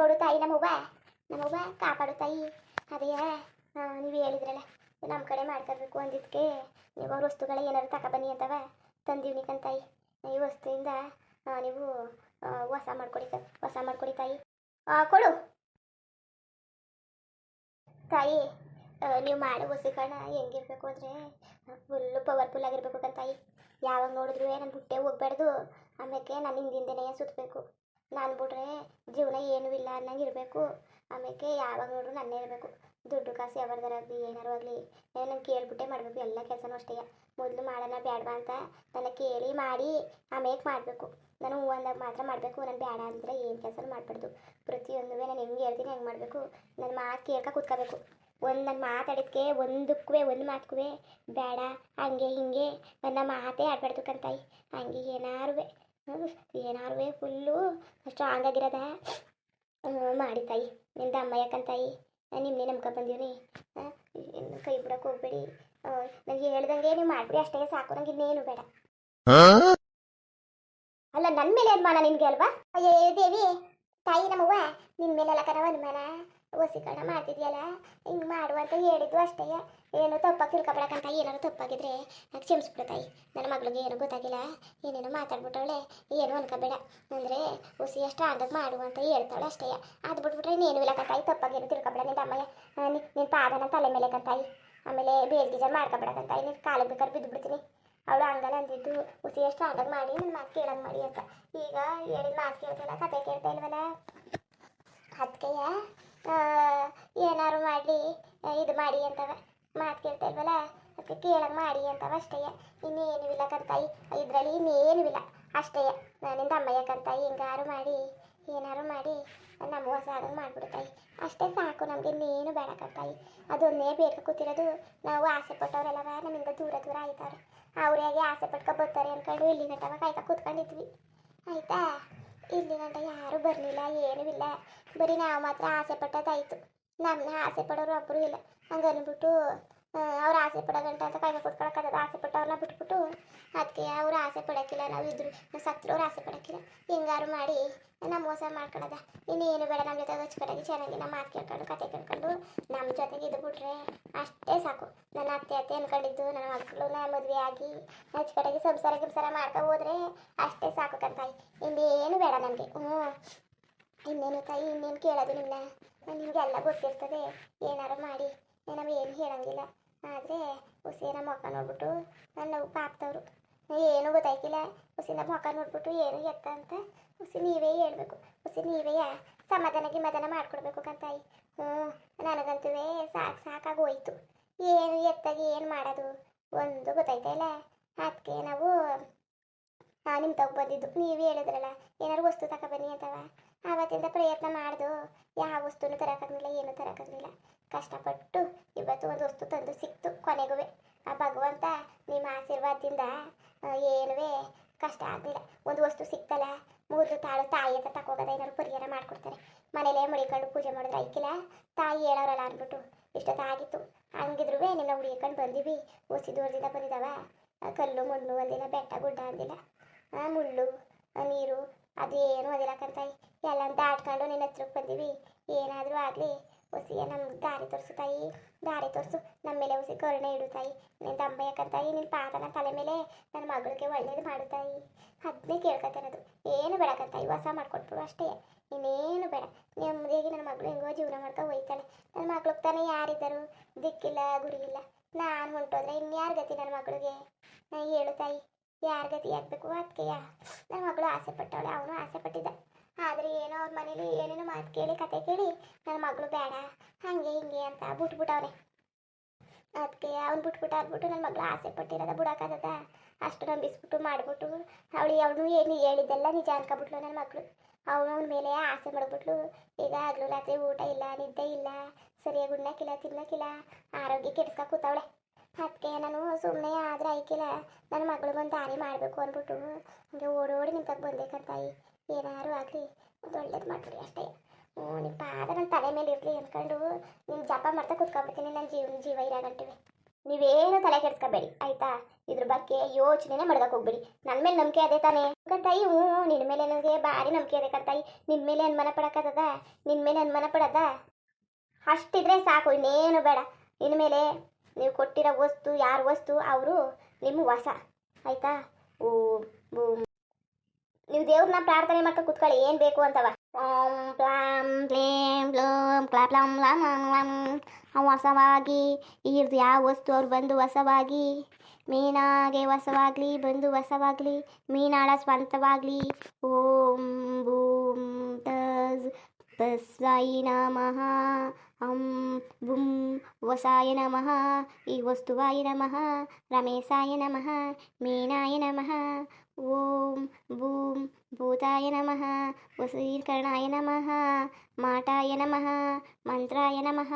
ನೋಡು ತಾಯಿ, ನಮ್ಮವ್ವ ನಮ್ಮವ್ವ ಕಾಪಾಡು ತಾಯಿ. ಅದೇ ನೀವು ಹೇಳಿದ್ರಲ್ಲ ನಮ್ಮ ಕಡೆ ಮಾಡ್ಕೋಬೇಕು ಅಂದಿದ್ದಕ್ಕೆ ನೀವು ಅವ್ರ ವಸ್ತುಗಳ ಏನಾದ್ರು ತಗೊಬನ್ನಿ ಅಂತವ ತಂದೀವ್ನಿ ತಾಯಿ. ಈ ವಸ್ತುವಿಂದ ನೀವು ಹೊಸ ಮಾಡ್ಕೊಡಿ ಹೊಸ ಮಾಡ್ಕೊಡಿ ತಾಯಿ. ಕೊಡು. ತಾಯಿ ನೀವು ಮಾಡೋ ವಸ್ತುಗಳನ್ನ ಹೆಂಗಿರ್ಬೇಕು ಅಂದರೆ ಫುಲ್ಲು ಪವರ್ಫುಲ್ ಆಗಿರ್ಬೇಕು ತಾಯಿ. ಯಾವಾಗ ನೋಡಿದ್ರು ನನ್ನ ಬುಟ್ಟೆ ಹೋಗ್ಬಾರ್ದು ಆಮೇಲೆ ನಾನು ಹಿಂದಿಂದನೇ ಸುತ್ತಬೇಕು ನಾನು ಬಿಟ್ರೆ ಜೀವನ ಏನೂ ಇಲ್ಲ ಅನ್ನಂಗೆ ಇರಬೇಕು. ಆಮೇಲೆ ಯಾವಾಗ ನೋಡ್ರು ನನ್ನೇ ಇರಬೇಕು. ದುಡ್ಡು ಕಾಸು ಯಾವ್ದಾರಾಗಲಿ ಏನಾರು ಆಗಲಿ ನಾನು ಕೇಳ್ಬಿಟ್ಟೆ ಮಾಡಬೇಕು. ಎಲ್ಲ ಕೆಲಸನೂ ಅಷ್ಟೇ. ಮೊದಲು ಮಾಡೋಣ ಬೇಡವಾ ಅಂತ ನನ್ನ ಕೇಳಿ ಮಾಡಿ ಆಮೇಲೆ ಮಾಡಬೇಕು. ನಾನು ಹೂ ಅಂದಾಗ ಮಾತ್ರ ಮಾಡಬೇಕು. ನಾನು ಬೇಡ ಅಂದರೆ ಏನು ಕೆಲಸ ಮಾಡಬಾರ್ದು. ಪ್ರತಿಯೊಂದು ನಾನು ಹೆಂಗೆ ಹೇಳ್ತೀನಿ ಹೆಂಗೆ ಮಾಡಬೇಕು. ನನ್ನ ಮಾತು ಕೇಳ್ಕ ಕೂತ್ಕೋಬೇಕು. ಒಂದು ನನ್ನ ಮಾತಾಡಿದ್ಕೆ ಒಂದಕ್ಕೂ ಒಂದು ಮಾತಕ್ಕೂ ಬೇಡ ಹಂಗೆ, ಹಿಂಗೆ. ನನ್ನ ಮಾತೇ ಆಡಬಾರ್ದು ಕಂತಾಯಿ. ಹಂಗೆ ಏನಾರು ಏನಾರು ಫುಲ್ಲು ಸ್ಟ್ರಾಂಗ್ ಆಗಿರೋದ ಮಾಡಿ ತಾಯಿ. ನಿಂದ ಅಮ್ಮ ಯಾಕಂತಾಯಿ ನಿಮ್ಮನ್ನೇ ನಂಬ್ಕೊ ಬಂದೀವಿ ಇನ್ನು ಕೈ ಬಿಡಕ್ಕೆ ಹೋಗ್ಬೇಡಿ. ನನಗೆ ಹೇಳ್ದಂಗೆ ನೀವು ಮಾಡಿಬಿಡಿ ಅಷ್ಟೇ ಸಾಕು. ನಂಗೆ ಇನ್ನೇನು ಬೇಡ. ಅಲ್ಲ ನನ್ನ ಮೇಲೆ ಅನುಮಾನ ನಿನ್ಗೆ ಅಲ್ವಾ? ಅಯ್ಯೋ ದೇವಿ. ತಾಯಿ ನಮ್ಮವ್ವ ನಿನ್ನ ಮೇಲೆಲ್ಲ ಕಣವ ಅನುಮಾನ. ವಸೀಕರಣ ಮಾಡ್ತಿದ್ಯಲ್ಲ? ಹಿಂಗೆ ಮಾಡು ಅಂತ ಹೇಳಿದ್ದು ಅಷ್ಟೇ. ಏನು ತಪ್ಪಾಗಿ ತಿಳ್ಕೊಬೇಡಕ್ಕಂತ ಏನಾದ್ರು ತಪ್ಪಾಗಿದ್ರೆ ಕ್ಷಮಿಸ್ಬಿಡು ತಾಯಿ. ನನ್ನ ಮಗಳಿಗೆ ಏನು ಗೊತ್ತಾಗಿಲ್ಲ. ಏನೇನೋ ಮಾತಾಡ್ಬಿಟ್ಟವಳೆ. ಏನು ಅನ್ಕೋಬೇಡ. ಅಂದರೆ ಹುಸಿ ಆದಾಗ ಮಾಡು ಅಂತ ಹೇಳ್ತಾಳೆ ಅಷ್ಟೇ. ಅದು ಬಿಟ್ಬಿಟ್ರೆ ನೀನು ಇಲ್ಲ ತಾಯಿ. ತಪ್ಪಾಗೇನು ತಿಳ್ಕೊಬೇಡ. ನಿನ್ನ ಅಮ್ಮಯ್ಯ ನಿನ್ನ ಪಾದನ ತಲೆ ಮೇಲೆ ಕಂತಾಯಿ ಆಮೇಲೆ ಬೇಲ್ಗಿಜ ಮಾಡ್ಕೊಬೇಡಕ್ಕಂತಾಯಿ ನಿನ್ನ ಕಾಲಿಗೆ ಬೇಕಾದ್ರೆ ಬಿದ್ದುಬಿಡ್ತೀನಿ. ಅವಳು ಹಂಗಲ್ಲ ಅಂದಿದ್ದು. ಹುಸಿ ಎಷ್ಟು ಮಾಡಿ ನನ್ನ ಮಾತು ಕೇಳಂಗೆ ಮಾಡಿ ಅಂತ. ಈಗ ಹೇಳಿದ ಮಾತು ಕೇಳ್ತಿಲ್ಲ ಕತೆ ಕೇಳ್ತಾ ಇಲ್ವಲ್ಲ? ಅದಕ್ಕೆಯ ಏನಾರು ಮಾಡಲಿ ಇದು ಮಾಡಿ ಅಂತವ. ಮಾತು ಕೇಳ್ತಾ ಇಲ್ವಲ್ಲ ಅದಕ್ಕೆ ಕೇಳಂಗೆ ಮಾಡಿ ಅಂತವ ಅಷ್ಟೇ ಇನ್ನೇನು ಇಲ್ಲ ಕರ್ತಾಯಿ ಇದರಲ್ಲಿ ಇನ್ನೇನು ಇಲ್ಲ. ಅಷ್ಟೇ ನಿಂದ ಅಮ್ಮಯ್ಯ ಕರ್ತಾಯಿ ಹಿಂಗಾರು ಮಾಡಿ, ಏನಾರು ಮಾಡಿ, ನಮ್ಮ ಹೊಸ ಆಗಂಗೆ ಮಾಡ್ಬಿಡ್ತಾಯಿ. ಅಷ್ಟೇ ಸಾಕು, ನಮಗೆ ಇನ್ನೇನು ಬೇಡ ಕಂತಾಯಿ ಅದೊಂದೇ ಬೇಕು ಕೂತಿರೋದು. ನಾವು ಆಸೆ ಪಟ್ಟವರೆಲ್ಲವ ನಮ್ಮಿಂದ ದೂರ ದೂರ ಆಯ್ತಾರೆ. ಅವ್ರಿಗೆ ಆಸೆ ಪಟ್ಕೊ ಬರ್ತಾರೆ ಅಂದ್ಕೊಂಡು ಇಲ್ಲಿ ಗಂಟವ ಕಾಯ್ಕ ಕೂತ್ಕೊಂಡಿದ್ವಿ. ಆಯ್ತಾ? ಇಲ್ಲಿ ಗಂಟ ಯಾರೂ ಬರಲಿಲ್ಲ, ಏನೂ ಇಲ್ಲ. ಬರೀ ನಾವು ಮಾತ್ರ ಆಸೆ ಪಟ್ಟದಾಯ್ತು ನಮ್ಮನ್ನ ಆಸೆ ಪಡೋರು ಒಬ್ಬರು ಇಲ್ಲ. ಹಂಗೆ ಅಂದ್ಬಿಟ್ಟು ಅವ್ರು ಆಸೆ ಪಡೋ ಗಂಟ ಅಂತ ಕೈಗೆ ಕೂತ್ಕೊಳಕ್ಕಾಗದ ಆಸೆ ಪಟ್ಟವ್ರನ್ನ ಬಿಟ್ಬಿಟ್ಟು ಅದಕ್ಕೆ ಅವ್ರು ಆಸೆ ಪಡೋಕ್ಕಿಲ್ಲ, ನಾವು ಇದ್ರು ಸತ್ರು ಅವ್ರು ಆಸೆ ಪಡೋಕ್ಕಿಲ್ಲ. ಹಿಂಗಾರು ಮಾಡಿ ನಮ್ಮ ಮೋಸ ಮಾಡ್ಕೊಳದ. ಇನ್ನೇನು ಬೇಡ ನಮ್ಮ ಜೊತೆ ಹಚ್ಕಡಾಗಿ ಚೆನ್ನಾಗಿ ನಮ್ಮ ಮಾತು ಕೇಳ್ಕೊಂಡು, ಕತೆ ಕೇಳ್ಕೊಂಡು ನಮ್ಮ ಜೊತೆಗೆ ಇದು ಬಿಟ್ರೆ ಅಷ್ಟೇ ಸಾಕು. ನನ್ನ ಅತ್ತೆ ಅತ್ತೆ ಅನ್ಕೊಂಡಿದ್ದು, ನನ್ನ ಮಕ್ಕಳನ್ನ ಮದುವೆ ಆಗಿ ಹಚ್ಕಡಾಗಿ ಸಂಸಾರ ಗಿಂಸಾರ ಮಾಡ್ಕೊ ಹೋದ್ರೆ ಅಷ್ಟೇ ಸಾಕು ಕಂತಾಯಿ. ಇನ್ನೇನು ಬೇಡ ನಮಗೆ ಹ್ಞೂ ಇನ್ನೇನು ತಾಯಿ, ಇನ್ನೇನು ಕೇಳೋದು ನಿಮ್ಮನ್ನ ನಿಮಗೆಲ್ಲ ಗೊತ್ತಿರ್ತದೆ. ಏನಾರು ಮಾಡಿ. ನಾವು ಏನು ಹೇಳಂಗಿಲ್ಲ. ಆದರೆ ಹುಸಿನ ಮುಖ ನೋಡ್ಬಿಟ್ಟು ನನ್ನ ಪಾಪ್ತವ್ರು ಏನು ಗೊತ್ತಾಯ್ಕಿಲ್ಲ. ಹುಸಿನ ಮುಖ ನೋಡ್ಬಿಟ್ಟು ಏನು ಎತ್ತ ಅಂತ ಹುಸಿ ನೀವೇ ಹೇಳಬೇಕು. ಹುಸಿ ನೀವೇ ಸಮಾಧಾನ ಗಿಮಾಧಾನ ಮಾಡ್ಕೊಡ್ಬೇಕು ಕಂತಾಯಿ. ಹ್ಞೂ ನನಗಂತೂ ಸಾಕು ಸಾಕಾಗಿ ಹೋಯ್ತು ಏನು ಎತ್ತಾಗಿ ಏನು ಮಾಡೋದು? ಒಂದು ಗೊತ್ತಾಯ್ತಾ ಇಲ್ಲ. ಅದಕ್ಕೆ ನಾವು ನಿಮ್ಮ ತಗೊ ಬಂದಿದ್ದು. ನೀವು ಹೇಳಿದ್ರಲ್ಲ. ಏನಾರು ವಸ್ತು ತಗೊಬನ್ನಿ ಅಂತವ. ಆವತ್ತಿಂದ ಪ್ರಯತ್ನ ಮಾಡಿದು, ಯಾವ ವಸ್ತುನು ತರಕಾಗಲಿಲ್ಲ, ಏನೂ ತರಕಾಗಲಿಲ್ಲ. ಕಷ್ಟಪಟ್ಟು ಇವತ್ತು ಒಂದು ವಸ್ತು ತಂದು ಸಿಕ್ತು ಕೊನೆಗೂ ಆ ಭಗವಂತ ನಿಮ್ಮ ಆಶೀರ್ವಾದದಿಂದ ಏನುವೇ ಕಷ್ಟ ಆಗಲಿಲ್ಲ. ಒಂದು ವಸ್ತು ಸಿಕ್ತಲ್ಲ ಮೂರು ತಾಳು ತಾಯಿ ಹತ್ರ ತಗೋಗೋದ ಏನಾದ್ರು ಪರಿಹಾರ ಮಾಡಿಕೊಡ್ತಾರೆ. ಮನೇಲೇ ಮುಡಿಕೊಂಡು ಪೂಜೆ ಮಾಡಿದ್ರೆ ಐಕಿಲ್ಲ? ತಾಯಿ ಹೇಳೋರಲ್ಲ ಅಂದ್ಬಿಟ್ಟು, ಇಷ್ಟೊತ್ತಾಗಿತ್ತು. ಹಂಗಿದ್ರು ನಿನ್ನ ಹುಡುಕೊಂಡು ಬಂದೀವಿ. ಒಸಿ ದೂರದಿಂದ ಬಂದಿದ್ದಾವ ಕಲ್ಲು, ಮಣ್ಣು ಒಂದಿಲ್ಲ ಬೆಟ್ಟ, ಗುಡ್ಡ ಅಂದಿಲ್ಲ. ಮುಳ್ಳು ನೀರು, ಅದೇನು ಅಂದಿಲ್ಲ ಕಂತಾಯಿ. ಎಲ್ಲ ದಾಟ್ಕೊಂಡು ನಿನ್ನ ಹತ್ರಕ್ಕೆ ಬಂದೀವಿ. ಏನಾದರೂ ಆಗಲಿ ಹೊಸಿಯ ನಮ್ಮ ದಾರಿ ತೋರಿಸು ತಾಯಿ. ದಾರಿ ತೋರಿಸು. ನಮ್ಮ ಮೇಲೆ ಉಸಿ ಕರುಣೆ ಇಡು ತಾಯಿ. ನಿನ್ನ ತಮ್ಮ ಯಾಕಂತಾಯಿ ನಿನ್ನ ಪಾದನ ತಲೆ ಮೇಲೆ ನನ್ನ ಮಗಳಿಗೆ ಒಳ್ಳೇದು ಮಾಡು ತಾಯಿ. ಅದನ್ನೇ ಕೇಳ್ಕೊತಿರೋದು ಏನು ಬೇಡಕ್ಕಂತಾಯಿ ಹೊಸ ಮಾಡ್ಕೊಟ್ಬಿಡು ಅಷ್ಟೇ. ಇನ್ನೇನು ಬೇಡ. ನೆಮ್ಮದಿಯಾಗಿ ನನ್ನ ಮಗಳು ಹೆಂಗೋ ಜೀವನ ಮಾಡ್ಕೊ ಹೋಯ್ತಾಳೆ. ನನ್ನ ಮಗಳಿಗೆ ತಾನೇ ಯಾರಿದ್ದರು? ದಿಕ್ಕಿಲ್ಲ ಇಲ್ಲ ನಾನು ಹೊಂಟೋದ್ರೆ ಇನ್ಯಾರ ಗತಿ ನನ್ನ ಮಗಳಿಗೆ? ಹೇಳು ತಾಯಿ, ಯಾರ ಗತಿ ಆಗಬೇಕು? ಅದಕ್ಕೆಯ ನನ್ನ ಮಗಳು ಆಸೆ ಪಟ್ಟವಳೆ, ಅವನು ಆಸೆ ಪಟ್ಟಿದ್ದ. ಆದರೆ ಏನೋ ಅವ್ರ ಮನೇಲಿ ಏನೇನೋ ಮಾತು ಕೇಳಿ, ಕತೆ ಕೇಳಿ ನನ್ನ ಮಗಳು ಬೇಡ, ಹಾಗೆ ಹಿಂಗೆ ಅಂತ ಬಿಟ್ಬಿಟ್ಟವ್ರೆ. ಅದಕ್ಕೆ ಅವ್ನು ಬಿಟ್ಬಿಟ್ಟು ಅಂದ್ಬಿಟ್ಟು ನನ್ನ ಮಗಳು ಆಸೆ ಪಟ್ಟಿರೋದ ಬಿಡೋಕ್ಕಾಗದ ಅಷ್ಟು ನಂಬಿಸ್ಬಿಟ್ಟು ಮಾಡಿಬಿಟ್ಟು ಅವಳು ಅವನು ಏನು ಹೇಳಿದ್ದೆಲ್ಲ ನಿಜ ಅನ್ಕೊಬಿಟ್ಲು ನನ್ನ ಮಗಳು. ಅವನು ಅವನ ಮೇಲೆ ಆಸೆ ಮಾಡಿಬಿಟ್ಲು. ಈಗ ಹಗಲು ರಾತ್ರಿ ಊಟ ಇಲ್ಲ, ನಿದ್ದೆ ಇಲ್ಲ, ಸರಿಯಾಗಿ ಉಣ್ಣಕ್ಕಿಲ್ಲ ತಿನ್ನಕ್ಕಿಲ್ಲ ಆರೋಗ್ಯ ಕೆಡ್ಸ್ಕ ಕೂತವಳೆ. ಅದಕ್ಕೆ ನಾನು ಸುಮ್ಮನೆ ಆದ್ರೆ ಐಕಿಲ್ಲ ನನ್ನ ಮಗಳಿಗೊಂದು ದಾರಿ ಮಾಡಬೇಕು ಅಂದ್ಬಿಟ್ಟು ಹಂಗೆ ಓಡೋಡಿ ನಿಂತಕ್ಕೆ ಬಂದೇಕಂತಾಯಿ ಏನಾರು ಆಗಲಿ, ಒಂದು ಒಳ್ಳೇದು ಮಾಡ್ಬಿಡಿ ಅಷ್ಟೇ. ಹ್ಞೂ ನಿಮ್ಮ ಪಾದ ನನ್ನ ತಲೆ ಮೇಲೆ ಇರಲಿ ಅಂದ್ಕೊಂಡು ನಿಮ್ಮ ಜಪ ಮಾಡ್ತಾ ಕುತ್ಕೊಂಡ್ಬಿಡ್ತೀನಿ ನನ್ನ ಜೀವ ಜೀವ ಇರೋ ಗಂಟೆ ನೀವೇನು ತಲೆ ಕೆಡ್ಸ್ಕೋಬೇಡಿ, ಆಯ್ತಾ? ಇದ್ರ ಬಗ್ಗೆ ಯೋಚನೆನೇ ಮಾಡ್ದಕ್ಕೆ ಹೋಗ್ಬೇಡಿ. ನನ್ನ ಮೇಲೆ ನಂಬಿಕೆ ಅದೇ ತಾನೇ. ತಾಯಿ ಹ್ಞೂ ನಿನ್ನ ಮೇಲೆ ನನಗೆ ಭಾರಿ ನಂಬಿಕೆ ಅದೇ ಕಂತಾಯಿ ನಿನ್ನ ಮೇಲೆ ಅನುಮಾನ ಪಡಕ್ಕದ ನಿನ್ನ ಮೇಲೆ ಅನುಮಾನ ಪಡದ? ಅಷ್ಟಿದ್ರೆ ಸಾಕು, ಇನ್ನೇನು ಬೇಡ. ಇನ್ಮೇಲೆ ನೀವು ಕೊಟ್ಟಿರೋ ವಸ್ತು, ಯಾರ ವಸ್ತು? ಅವರು ನಿಮ್ಮ ಹೊಸ. ಆಯ್ತಾ? ಓ ನೀವು ದೇವ್ರನ್ನ ಪ್ರಾರ್ಥನೆ ಮಾಡ್ಕೊ ಕೂತ್ಕೊಳ್ಳಿ, ಏನು ಬೇಕು ಅಂತವ. ಓಂ ಪ್ಲಾಂ ಪ್ಲೇಂ ಕ್ಲಾಪ್ಲಂ ಲಾಂ ಲಂ ಹೊಸವಾಗಿ ಇರ್ದು ಯಾವ ವಸ್ತು ಅವ್ರು ಬಂದು ಹೊಸವಾಗಿ ಮೀನಾಗೆ ಹೊಸವಾಗಲಿ ಬಂದು ಹೊಸವಾಗಲಿ ಮೀನಾಳ ಸ್ವಂತವಾಗಲಿ. ಓಂ ಬೂಂ ತಸ್ ತಸ್ಸಾಯಿ ನಮಃ. ಅಂ ಬುಂ ವಸಾಯ ನಮಃ. ಈ ವಸ್ತುವಾಯ ನಮಃ. ರಮೇಶಾಯ ನಮಃ. ಮೀನಾಯ ನಮಃ. ಓಂ ಬೂಂ ಭೂತಾಯ ನಮಃ ವಸೀಕರಣಾಯ ನಮಃ ಮಾಟಾಯ ನಮಃ ಮಂತ್ರಾಯ ನಮಃ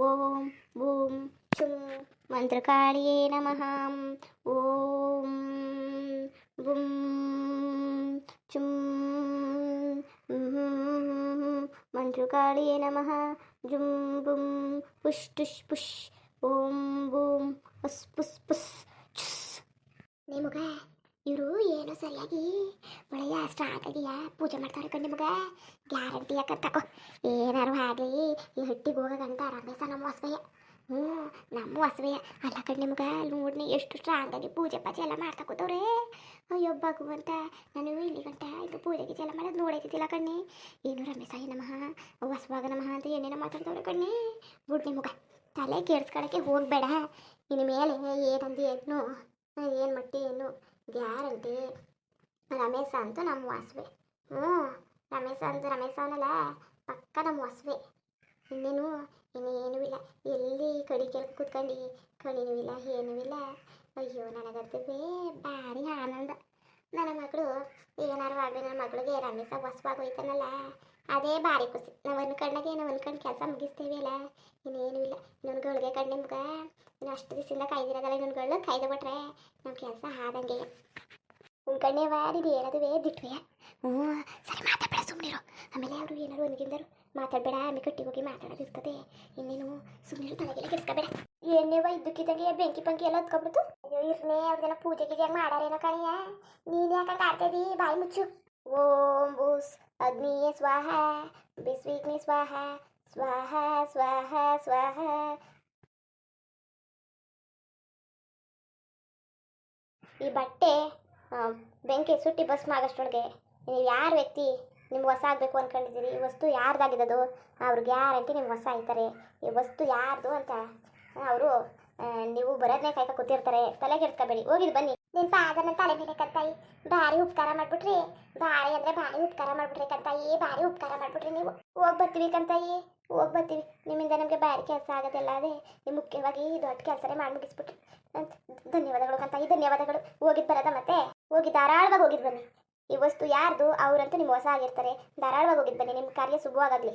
ಓಂ ಬೂಂ ಚುಂ ಮಂತ್ರಕಾಳಿಯೇ ನಮಃ ಓಂ ಬುಂ ಚುಂ ಮಂತ್ರಕಾಳಿಯೇ ನಮಃ ಜುಂ ಬುಂ ಪುಷ್ ಟುಷ್ ಪುಷ್ ಓಂ ಬೂಂ ಪುಸ್ ಪುಸ್ ಪುಸ್ ಚುಸ್ ನಿಮಗ ಇವರು ಏನೋ ಸರಿಯಾಗಿ ಒಳ್ಳೆಯ ಸ್ಟ್ರಾಂಗ್ ಆಗಿಯ? ಪೂಜೆ ಮಾಡ್ತಾರೆ ಕಣ್ ನಿಮಗೆ ಗ್ಯಾರಂಟಿ ಯಾಕಂತಕೋ ಏನಾರು ಆಗಲಿ. ಈ ಹಟ್ಟಿಗೆ ಹೋಗಂತ ರಮೇಶ ನಮ್ಮ ಹೊಸವಯ್ಯ ಹ್ಞೂ, ನಮ್ಮ ಹೊಸವಯ್ಯ ಅಲ್ಲ ಕಣ್ ನಿಮ್ಗೆ ನೋಡ್ನಿ ಎಷ್ಟು ಸ್ಟ್ರಾಂಗ್ ಆಗಿ ಪೂಜೆ ಪಾಜೆ ಎಲ್ಲ ಮಾಡ್ತಾ ಕೂತವ್ರೆ. ಅಯ್ಯೋ ಅಂತ ನಾನು ಇಲ್ಲಿ ಗಂಟ ಇದು ಪೂಜೆ ಗೀಜೆ ಎಲ್ಲ ಮಾಡೋದು ನೋಡೈತಿದ್ದಿಲ್ಲ ಕಣ್ಣಿ. ಏನು ರಮೇಶಾಯ ನಮಃ? ಹೊಸವಾಗ ನಮಃ ಅಂತ ಏನೇನೋ ಮಾತಾಡ್ತವ್ರೆ ಕಣ್ಣಿ. ಬಿಡ್ ನಿಮ್ಗೆ ತಲೆ ಕೆಡ್ಸ್ಕೊಳಕ್ಕೆ ಹೋಗಬೇಡ. ಇನ್ನು ಮೇಲೆ ಏನಂದು ಏನು ಏನು ಮಟ್ಟಿ ಏನು ಗ್ಯಾರಂಟಿ. ರಮೇಶ ಅಂತೂ ನಮ್ಮ ವಾಸವೆ. ಹ್ಞೂ, ರಮೇಶ ಅಂತ ರಮೇಶ ಅವನಲ್ಲ, ಪಕ್ಕ ನಮ್ಮ ವಾಸವೆ. ಇನ್ನೇನು ಇನ್ನೇನೂ ಇಲ್ಲ. ಎಲ್ಲಿ ಕಡಿ ಕೆಲ ಕೂತ್ಕೊಂಡು? ಕಣಿನೂ ಇಲ್ಲ, ಏನೂ ಇಲ್ಲ. ಅಯ್ಯೋ, ನನಗಂತೂ ಭಾರಿ ಆನಂದ. ನನ್ನ ಮಗಳು ಏನಾರು ಆಗಲಿ, ನನ್ನ ಮಗಳಿಗೆ ರಮೇಶ ಹೊಸವಾಗಿ ಹೋಯ್ತಾನಲ್ಲ. ಅದೇ ಭಾರಿ ಖುಷಿ. ನಾವು ಅನ್ಕೊಂಡಾಗೆ ನಾವು ಅನ್ಕೊಂಡು ಕೆಲಸ ಮುಗಿಸ್ತೇವೆ ಅಲ್ಲ. ಇನ್ನೇನು ಇಲ್ಲ. ಇನ್ನೊಂದು ಗಳಿಗೆ ಕಣ್ಣು ನಿಮ್ಗೆ. ಇನ್ನು ಅಷ್ಟು ದಿವಸದಿಂದ ಕಾಯ್ದಿರೋದಲ್ಲ ಇನ್ನೊಂದು ಗಳು ಕಾಯ್ದು ಬಿಟ್ರೆ ನಮ್ಮ ಕೆಲಸ ಆದಂಗೆ. ಉಂಕಣ್ಣೆ ವಾಡಿದು ಹೇಳೋದುವೇ ದಿಟ್ವೆ ಹ್ಞೂ, ಸರಿ ಮಾತಾಡಬೇಡ ಸುಮ್ಮನಿರು ಆಮೇಲೆ ಅವರು ಏನಾರು ಅನ್ಗಿಂದರು ಮಾತಾಡಬೇಡ, ಆಮೇಲೆ ಕಟ್ಟಿ ಹೋಗಿ ಮಾತಾಡೋದು ಇರ್ತದೆ. ಇನ್ನೇನು ಸುಮ್ಮನಿರು ತಲೆಗೆಲ್ಲ ಕೆಡಿಸ್ಕೋಬೇಡ. ಏನೇವ ಇದ್ದಕ್ಕಿದ್ದಂಗೆ ಬೆಂಕಿ ಪಂಕಿ ಎಲ್ಲ ಹೊತ್ಕೊಬಿಡ್ತು ಅಯ್ಯೋ ಇರ್ನೇ ಅವ್ರದೆಲ್ಲ ಪೂಜೆ ಗೀಜೆ ಮಾಡಾರೇನೋ ಕಣಿಯ ನೀನು ಯಾಕಂಗೆ ಆಡ್ತಾಯಿದ್ದಿ ಬಾಯಿ ಮುಚ್ಚು. ಓಂ ಬೂಸ್. ಅಗ್ನಿ ಸ್ವಾಹ, ಬಿಸ್ವಿಗ್ನಿ ಸ್ವಾಹ ಸ್ವಾಹ ಸ್ವಾಹ ಸ್ವಾಹ. ಈ ಬಟ್ಟೆ ಬೆಂಕಿ ಸುಟ್ಟಿ ಭಸ್ಮ ಆಗೋಷ್ಟೊಳಗೆ ನೀವು ಯಾರು ವ್ಯಕ್ತಿ ನಿಮ್ಗೆ ಹೊಸ ಆಗಬೇಕು ಅಂದ್ಕೊಂಡಿದ್ದೀರಿ ಈ ವಸ್ತು ಯಾರ್ದಾಗಿದ್ದದು? ಅವ್ರಿಗೆ ಗ್ಯಾರಂಟಿ ನಿಮ್ಗೆ ಹೊಸ ಆಯ್ತಾರೆ? ಈ ವಸ್ತು ಯಾರ್ದು ಅಂತ ಅವರು ನೀವು ಬರೋದನ್ನೇ ಕಾಯ್ಕ ಕೂತಿರ್ತಾರೆ. ತಲೆ ಕೆಡ್ಸ್ಕೊಬೇಡಿ ಹೋಗಿದ್ದು ಬನ್ನಿ. ನಿನ್ನ ಪಾದನ ತಲೆ ಮೇಲೆ ಕಂತಾಯಿ. ಭಾರಿ ಉಪಕಾರ ಮಾಡ್ಬಿಟ್ರಿ. ಭಾರಿ ಅಂದ್ರೆ ಭಾರಿ ಉಪಕಾರ ಮಾಡ್ಬಿಟ್ರಿ ಕಂತಾಯಿ. ಭಾರಿ ಉಪಕಾರ ಮಾಡ್ಬಿಟ್ರಿ ನೀವು. ಹೋಗಿ ಬರ್ತೀವಿ ಕಂತಾಯಿ. ಹೋಗಿ ಬರ್ತೀವಿ. ನಿಮ್ಮಿಂದ ನಮಗೆ ಭಾರಿ ಕೆಲಸ ಆಗೋದಿಲ್ಲ ಅದೇ. ನೀವು ಮುಖ್ಯವಾಗಿ ದೊಡ್ಡ ಕೆಲಸನೇ ಮಾಡಿ ಮುಗಿಸ್ಬಿಟ್ರಿ. ಧನ್ಯವಾದಗಳು ಕಂತಾಯಿ. ಧನ್ಯವಾದಗಳು. ಹೋಗಿದ್ ಬರೋದ ಮತ್ತೆ? ಹೋಗಿ ಧಾರಾಳವಾಗಿ ಹೋಗಿದ್ ಬನ್ನಿ. ಈ ವಸ್ತು ಯಾರ್ದು? ಅವರಂತೂ ನಿಮ್ಮ ಹೊಸ ಆಗಿರ್ತಾರೆ. ಧಾರಾಳವಾಗಿ ಹೋಗಿದ್ ಬನ್ನಿ. ನಿಮ್ಮ ಕಾರ್ಯ ಶುಭವಾಗಲಿ.